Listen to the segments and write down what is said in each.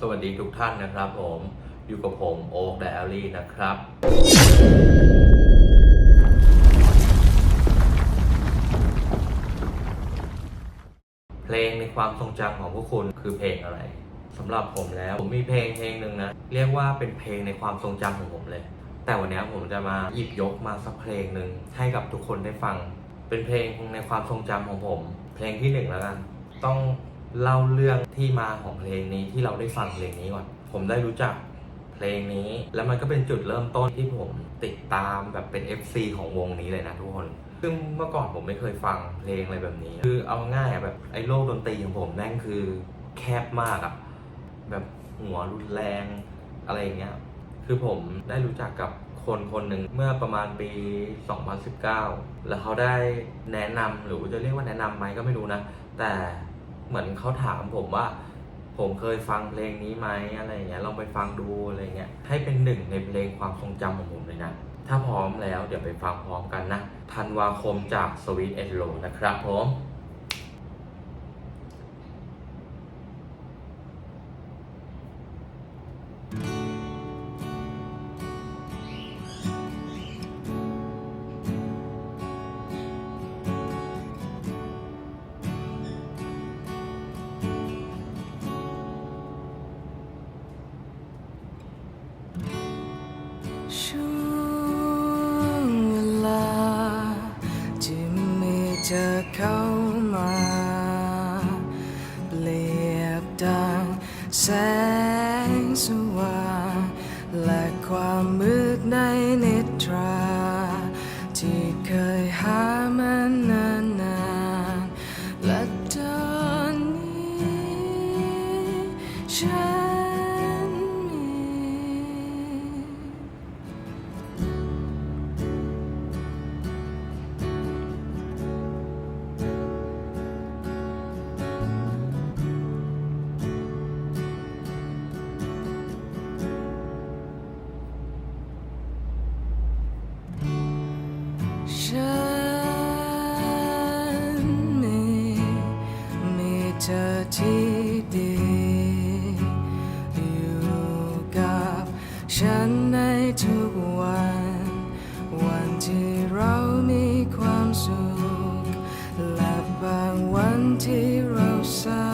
สวัสดีทุกท่านนะครับผมอยู่กับผมโอ๊กไดอารี่นะครับ เพลงในความทรงจำของพวกคุณคือเพลงอะไรสำหรับผมแล้วผมมีเพลงเพลงหนึ่งนะ เรียกว่าเป็นเพลงในความทรงจำของผมเลย แต่วันนี้ผมจะมาหยิบยกมาสักเพลงหนึ่งให้กับทุกคนได้ฟัง เป็นเพลงในความทรงจำของผม เพลงที่หนึ่งแล้วกัน ต้อง เล่าเรื่องที่มาของเพลงนี้ที่เราได้ฟังเพลงนี้ก่อน ผมได้รู้จักเพลงนี้ แล้วมันก็เป็นจุดเริ่มต้นที่ผมติดตามแบบเป็น FC ของวงนี้เลยนะทุกคน ซึ่งเมื่อก่อนผมไม่เคยฟังเพลงอะไรแบบนี้ คือเอาง่ายอะแบบไอ้โลกดนตรีของผมแม่งคือแคบมากอะแบบหัวรุนแรงอะไรอย่างเงี้ย คือผมได้รู้จักกับคนคนหนึ่งเมื่อประมาณปี 2019 แล้วเขาได้แนะนำหรือจะเรียกว่าแนะนำไหมก็ไม่รู้นะ แต่ เหมือนเขาถามผมว่า ผมเคยฟังเพลงนี้ไหมอะไรอย่างเงี้ยลองไปฟังดูอะไรเงี้ยให้เป็นหนึ่งในเพลงความทรงจำของผมเลยนะ ถ้าพร้อมแล้วเดี๋ยวไปฟังพร้อมกันนะธันวาคมจากสวิตเอ็นโลนะครับผม เธอเข้ามา เปรียบดังแสง ที่ดี อยู่กับฉันในทุกวัน วันที่เรามีความสุข และบางวันที่เราเศร้า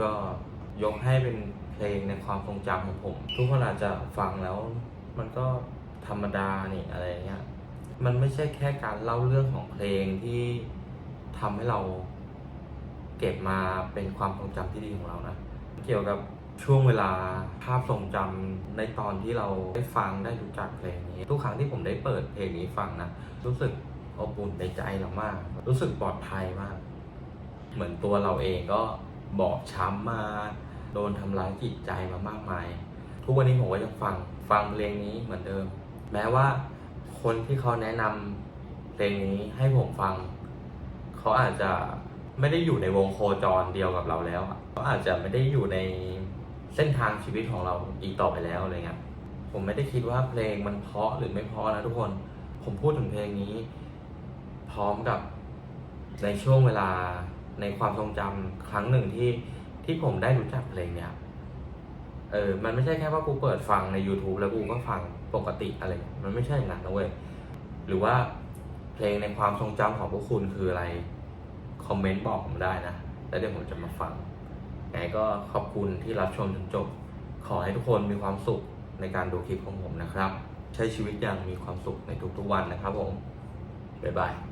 ก็ยกให้เป็นเพลงในความทรงจำของผม ทุกคนอาจจะฟังแล้ว มันก็ธรรมดานี่อะไรเงี้ยมันไม่ใช่แค่การเล่าเรื่องของเพลงที่ทำให้เราเก็บมาเป็นความทรงจำที่ดีของเรานะ เกี่ยวกับช่วงเวลาภาพทรงจำในตอนที่เราได้ฟังได้รู้จักเพลงนี้ ทุกครั้งที่ผมได้เปิดเพลงนี้ฟังนะรู้สึกอบอุ่นในใจเรามาก รู้สึกปลอดภัยมาก เหมือนตัวเราเองก็ บอบช้ำมา โดนทำร้ายจิตใจมามากมาย ทุกวันนี้ผมก็ยังฟังฟังเพลงนี้เหมือนเดิม แม้ว่าคนที่เขาแนะนำเพลงนี้ให้ผมฟัง เขาอาจจะไม่ได้อยู่ในวงโคจรเดียวกับเราแล้วเขาอาจจะไม่ได้อยู่ในเส้นทางชีวิตของเราอีกต่อไปแล้วอะไรเงี้ยผมไม่ได้คิดว่าเพลงมันเพาะหรือไม่เพาะนะทุกคน ผมพูดถึงเพลงนี้ พร้อมกับในช่วงเวลา ในความทรงจำครั้งหนึ่งที่ที่ผมได้รู้จักเพลงเนี้ยเออ มันไม่ใช่แค่ว่ากูเปิดฟังใน YouTube แล้วกูก็ฟังปกติอะไร มันไม่ใช่อย่างนั้นนะเว้ย หรือว่าเพลงในความทรงจำของพวกคุณคืออะไร คอมเมนต์บอกผมได้นะ แล้วเดี๋ยวผมจะมาฟังไงก็ขอบคุณที่รับชมจนจบ ขอให้ทุกคนมีความสุขในการดูคลิปของผมนะครับ ใช้ชีวิตอย่างมีความสุขในทุกๆวันนะครับผม บ๊ายบาย